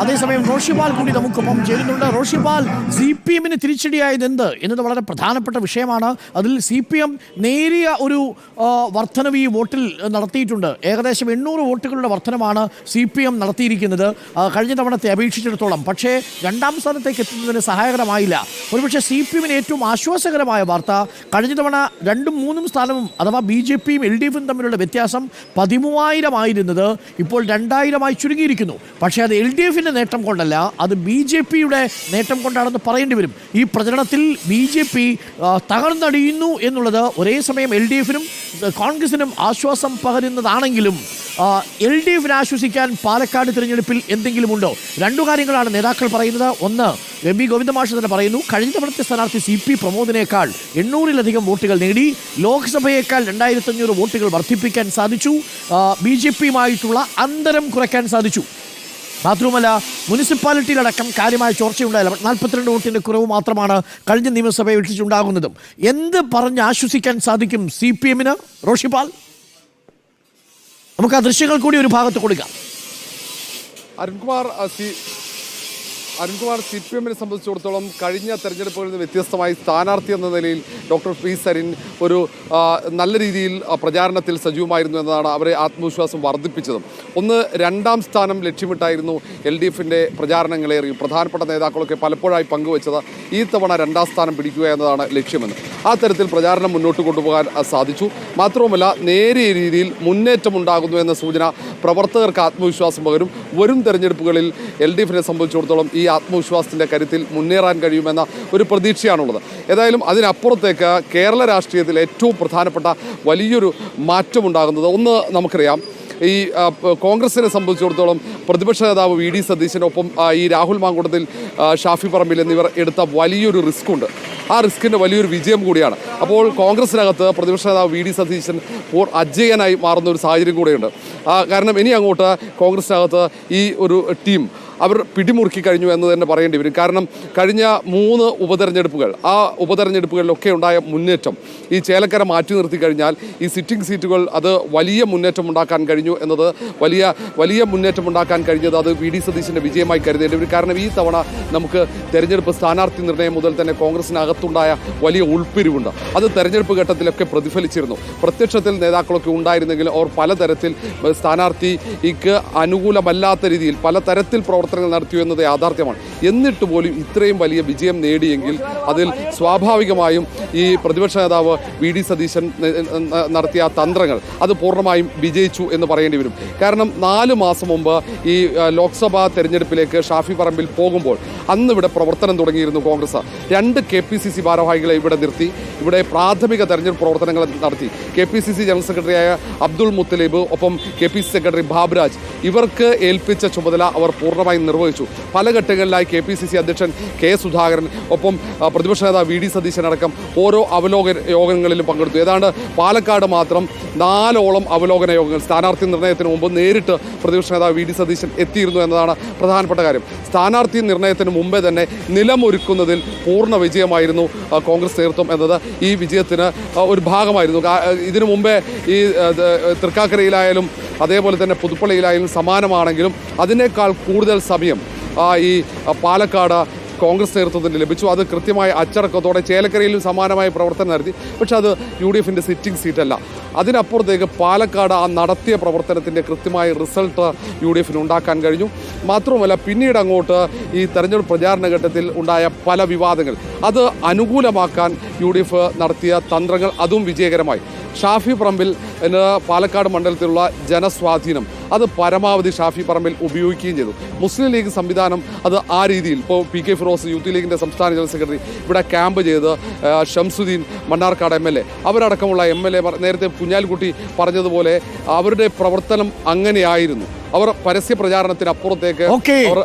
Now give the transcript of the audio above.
അതേസമയം റോഷിപാൽ കൂടി നമുക്കൊപ്പം ചേരുന്നുണ്ട്. റോഷിപാൽ സി പി എമ്മിന് തിരിച്ചടിയായത് എന്ത്? എന്നത് വളരെ പ്രധാനപ്പെട്ട വിഷയമാണ്. അതിൽ സി പി എം നേരിയ ഒരു വർധനവ് ഈ വോട്ടിൽ നടത്തിയിട്ടുണ്ട്. ഏകദേശം എണ്ണൂറ് വോട്ടുകളുടെ വർധനമാണ് സി പി എം നടത്തിയിരിക്കുന്നത് കഴിഞ്ഞ തവണത്തെ അപേക്ഷിച്ചിടത്തോളം. പക്ഷേ രണ്ടാം സ്ഥാനത്തേക്ക് എത്തുന്നതിന് സഹായകരമായില്ല. ഒരുപക്ഷെ സി പി എമ്മിന് ഏറ്റവും ആശ്വാസകരമായ വാർത്ത കഴിഞ്ഞ തവണ രണ്ടും മൂന്നും സ്ഥാനവും അഥവാ ബി ജെ പിയും എൽ ഡി എഫും തമ്മിലുള്ള വ്യത്യാസം പതിമൂവായിരം ആയിരുന്നത് ഇപ്പോൾ രണ്ടായിരമായി ചുരുങ്ങിയിരിക്കുന്നു. പക്ഷേ അത് എൽ ഡി എഫിന്റെ നേട്ടം കൊണ്ടല്ല അത് ബി ജെ പിയുടെ നേട്ടം കൊണ്ടാണെന്ന് പറയേണ്ടി വരും. ഈ പ്രചരണത്തിൽ ബി ജെ പി തകർന്നടിയുന്നു എന്നുള്ളത് ഒരേ സമയം എൽ ഡി എഫിനും കോൺഗ്രസിനും ആശ്വാസം പകരുന്നതാണെങ്കിലും എൽ ഡി എഫിനെ ആശ്വസിക്കാൻ പാലക്കാട് തിരഞ്ഞെടുപ്പിൽ എന്തെങ്കിലും ഉണ്ടോ? രണ്ടു കാര്യങ്ങളാണ് നേതാക്കൾ പറയുന്നത്. ഒന്ന് എം വി ഗോവിന്ദമാഷ് തന്നെ പറയുന്നു കഴിഞ്ഞ തവണത്തെ സ്ഥാനാർത്ഥി സി പി പ്രമോദിനേക്കാൾ എണ്ണൂറിലധികം വോട്ടുകൾ നേടി ലോക്സഭയേക്കാൾ രണ്ടായിരത്തി അഞ്ഞൂറ് വോട്ടുകൾ വർദ്ധിപ്പിക്കാൻ സാധിച്ചു. ബി ജെ പിയുമായിട്ടുള്ള അന്തരം കുറയ്ക്കാൻ സാധിച്ചു. മാത്രവുമല്ല മുനിസിപ്പാലിറ്റിയിലടക്കം കാര്യമായ ചോർച്ചയുണ്ടായില്ല. നാൽപ്പത്തിരണ്ട് വോട്ടിന്റെ കുറവ് മാത്രമാണ് കഴിഞ്ഞ നിയമസഭയെ വിളിച്ചിട്ടുണ്ടാകുന്നതും എന്ത് പറഞ്ഞ് ആശ്വസിക്കാൻ സാധിക്കും സി പി എമ്മിന് റോഷിപാൽ? നമുക്ക് ആ ദൃശ്യങ്ങൾ കൂടി ഒരു ഭാഗത്ത് കൊടുക്കാം. Arunkumar C Arunkumar C P എമ്മിനെ സംബന്ധിച്ചിടത്തോളം കഴിഞ്ഞ തെരഞ്ഞെടുപ്പുകളിൽ നിന്ന് വ്യത്യസ്തമായി സ്ഥാനാർത്ഥി എന്ന നിലയിൽ ഡോക്ടർ പി സരിൻ ഒരു നല്ല രീതിയിൽ പ്രചാരണത്തിൽ സജീവമായിരുന്നു എന്നതാണ് അവരെ ആത്മവിശ്വാസം വർദ്ധിപ്പിച്ചതും. ഒന്ന് രണ്ടാം സ്ഥാനം ലക്ഷ്യമിട്ടായിരുന്നു എൽ ഡി എഫിന്റെ പ്രചാരണങ്ങളേറി പ്രധാനപ്പെട്ട നേതാക്കളൊക്കെ പലപ്പോഴായി പങ്കുവച്ചത് ഈ തവണ രണ്ടാം സ്ഥാനം പിടിക്കുക എന്നതാണ് ലക്ഷ്യമെന്ന്. ആ തരത്തിൽ പ്രചാരണം മുന്നോട്ട് കൊണ്ടുപോകാൻ സാധിച്ചു. മാത്രവുമല്ല നേരിയ രീതിയിൽ മുന്നേറ്റം ഉണ്ടാകുന്നു എന്ന സൂചന പ്രവർത്തകർക്ക് ആത്മവിശ്വാസം പകരും. വരും തെരഞ്ഞെടുപ്പുകളിൽ എൽ ഡി എഫിനെ സംബന്ധിച്ചിടത്തോളം ഈ ആത്മവിശ്വാസത്തിന്റെ കരുത്തിൽ മുന്നേറാൻ കഴിയുമെന്ന ഒരു പ്രതീക്ഷയാണുള്ളത്. ഏതായാലും അതിനപ്പുറത്തേക്ക് കേരള രാഷ്ട്രീയത്തിൽ ഏറ്റവും പ്രധാനപ്പെട്ട വലിയൊരു മാറ്റമുണ്ടാകുന്നത് ഒന്ന് നമുക്കറിയാം. ഈ കോൺഗ്രസിനെ സംബന്ധിച്ചിടത്തോളം പ്രതിപക്ഷ നേതാവ് വി ഡി സതീശനൊപ്പം ഈ രാഹുൽ മാങ്കുടത്തിൽ ഷാഫി പറമ്പിൽ എന്നിവർ എടുത്ത വലിയൊരു റിസ്ക് ഉണ്ട് ആ റിസ്കിന്റെ വലിയൊരു വിജയം കൂടിയാണ്. അപ്പോൾ കോൺഗ്രസിനകത്ത് പ്രതിപക്ഷ നേതാവ് വി ഡി സതീശൻ പോർ അജയനായി മാറുന്ന ഒരു സാഹചര്യം കൂടെയുണ്ട്. കാരണം ഇനി അങ്ങോട്ട് കോൺഗ്രസിനകത്ത് ഈ ഒരു ടീം അവർ പിടിമുറുക്കി കഴിഞ്ഞു എന്ന് തന്നെ പറയേണ്ടി വരും. കാരണം കഴിഞ്ഞ മൂന്ന് ഉപതെരഞ്ഞെടുപ്പുകൾ ആ ഉപതെരഞ്ഞെടുപ്പുകളിലൊക്കെ ഉണ്ടായ മുന്നേറ്റം ഈ ചേലക്കര മാറ്റി നിർത്തി കഴിഞ്ഞാൽ ഈ സിറ്റിംഗ് സീറ്റുകൾ അത് വലിയ മുന്നേറ്റം ഉണ്ടാക്കാൻ കഴിഞ്ഞു എന്നത് വലിയ വലിയ മുന്നേറ്റം ഉണ്ടാക്കാൻ കഴിഞ്ഞത് അത് വി ഡി സതീശന്റെ വിജയമായി കരുതേണ്ടി വരും. കാരണം ഈ തവണ നമുക്ക് തെരഞ്ഞെടുപ്പ് സ്ഥാനാർത്ഥി നിർണയം മുതൽ തന്നെ കോൺഗ്രസിനകത്തുണ്ടായ വലിയ ഉൾപ്പിരിവുണ്ട്. അത് തെരഞ്ഞെടുപ്പ് ഘട്ടത്തിലൊക്കെ പ്രതിഫലിച്ചിരുന്നു. പ്രത്യക്ഷത്തിൽ നേതാക്കളൊക്കെ ഉണ്ടായിരുന്നെങ്കിൽ അവർ പലതരത്തിൽ സ്ഥാനാർത്ഥിക്ക് അനുകൂലമല്ലാത്ത രീതിയിൽ പലതരത്തിൽ പ്രവർത്തനങ്ങൾ നടത്തിയോ എന്നത് യാഥാർത്ഥ്യമാണ്. എന്നിട്ട് പോലും ഇത്രയും വലിയ വിജയം നേടിയെങ്കിൽ അതിൽ സ്വാഭാവികമായും ഈ പ്രതിപക്ഷ നേതാവ് വി ഡി സതീശൻ നടത്തിയ തന്ത്രങ്ങൾ അത് പൂർണമായും വിജയിച്ചു എന്ന് പറയേണ്ടി വരും. കാരണം നാല് മാസം മുമ്പ് ഈ ലോക്സഭാ തെരഞ്ഞെടുപ്പിലേക്ക് ഷാഫി പറമ്പിൽ പോകുമ്പോൾ അന്ന് ഇവിടെ പ്രവർത്തനം തുടങ്ങിയിരുന്നു കോൺഗ്രസ്. രണ്ട് കെ പി സി സി ഭാരവാഹികളെ ഇവിടെ നിർത്തി ഇവിടെ പ്രാഥമിക തെരഞ്ഞെടുപ്പ് പ്രവർത്തനങ്ങൾ നടത്തി. K P C C general സെക്രട്ടറിയായ അബ്ദുൾ മുത്തലീബ് ഒപ്പം K P C secretary Baburaj. ഇവർക്ക് ഏൽപ്പിച്ച ചുമതല അവർ പൂർണമായും നിർവഹിച്ചു. പല ഘട്ടങ്ങളിലായി കെ പി സി സി അധ്യക്ഷൻ കെ സുധാകരൻ ഒപ്പം പ്രതിപക്ഷ നേതാവ് വി ഡി സതീശൻ അടക്കം ഓരോ അവലോകന യോഗങ്ങളിലും പങ്കെടുത്തു. ഏതാണ്ട് പാലക്കാട് മാത്രം നാലോളം അവലോകന യോഗങ്ങൾ സ്ഥാനാർത്ഥി നിർണയത്തിന് മുമ്പ് നേരിട്ട് പ്രതിപക്ഷ നേതാവ് വി ഡി സതീശൻ എത്തിയിരുന്നു എന്നതാണ് പ്രധാനപ്പെട്ട കാര്യം. സ്ഥാനാർത്ഥി നിർണയത്തിന് മുമ്പേ തന്നെ നിലമൊരുക്കുന്നതിൽ പൂർണ വിജയമായിരുന്നു കോൺഗ്രസ് നേതൃത്വം എന്നത്. ഈ വിജയത്തിന് ഒരു ഭാഗമായിരുന്നു. ഇതിനു മുമ്പേ ഈ തൃക്കാക്കരയിലായാലും അതേപോലെ തന്നെ പുതുപ്പള്ളിയിലായാലും സമാനമാണെങ്കിലും അതിനേക്കാൾ കൂടുതൽ സമയം ഈ പാലക്കാട് കോൺഗ്രസ് നേതൃത്വത്തിന് ലഭിച്ചു. അത് കൃത്യമായ അച്ചടക്കത്തോടെ ചേലക്കരയിലും സമാനമായ പ്രവർത്തനം നടത്തി. പക്ഷെ അത് യു ഡി എഫിന്റെ സിറ്റിംഗ് സീറ്റല്ല അതിനപ്പുറത്തേക്ക് പാലക്കാട് ആ നടത്തിയ പ്രവർത്തനത്തിന്റെ കൃത്യമായ റിസൾട്ട് യു ഡി എഫിന് ഉണ്ടാക്കാൻ കഴിഞ്ഞു. മാത്രവുമല്ല പിന്നീട് അങ്ങോട്ട് ഈ തെരഞ്ഞെടുപ്പ് പ്രചാരണ ഘട്ടത്തിൽ ഉണ്ടായ പല വിവാദങ്ങൾ. അത് അനുകൂലമാക്കാൻ യു ഡി എഫ് നടത്തിയ തന്ത്രങ്ങൾ അതും വിജയകരമായി. ഷാഫി പറമ്പിൽ എന്ന് പാലക്കാട് മണ്ഡലത്തിലുള്ള ജനസ്വാധീനം. അത് പരമാവധി ഷാഫി പറമ്പിൽ ഉപയോഗിക്കുകയും ചെയ്തു. മുസ്ലിം ലീഗ് സംവിധാനം അത് ആ രീതിയിൽ ഇപ്പോൾ പി കെ ഫിറോസ് യൂത്ത് ലീഗിന്റെ സംസ്ഥാന ജനറൽ സെക്രട്ടറി ഇവിടെ ക്യാമ്പ് ചെയ്ത് Shamsuddin Mannarkkad M L A അവരടക്കമുള്ള M L A നേരത്തെ കുഞ്ഞാലിക്കുട്ടി പറഞ്ഞതുപോലെ അവരുടെ പ്രവർത്തനം അങ്ങനെയായിരുന്നു. അവർ പരസ്യ പ്രചാരണത്തിന് അപ്പുറത്തേക്ക് ഓക്കെ. അവർ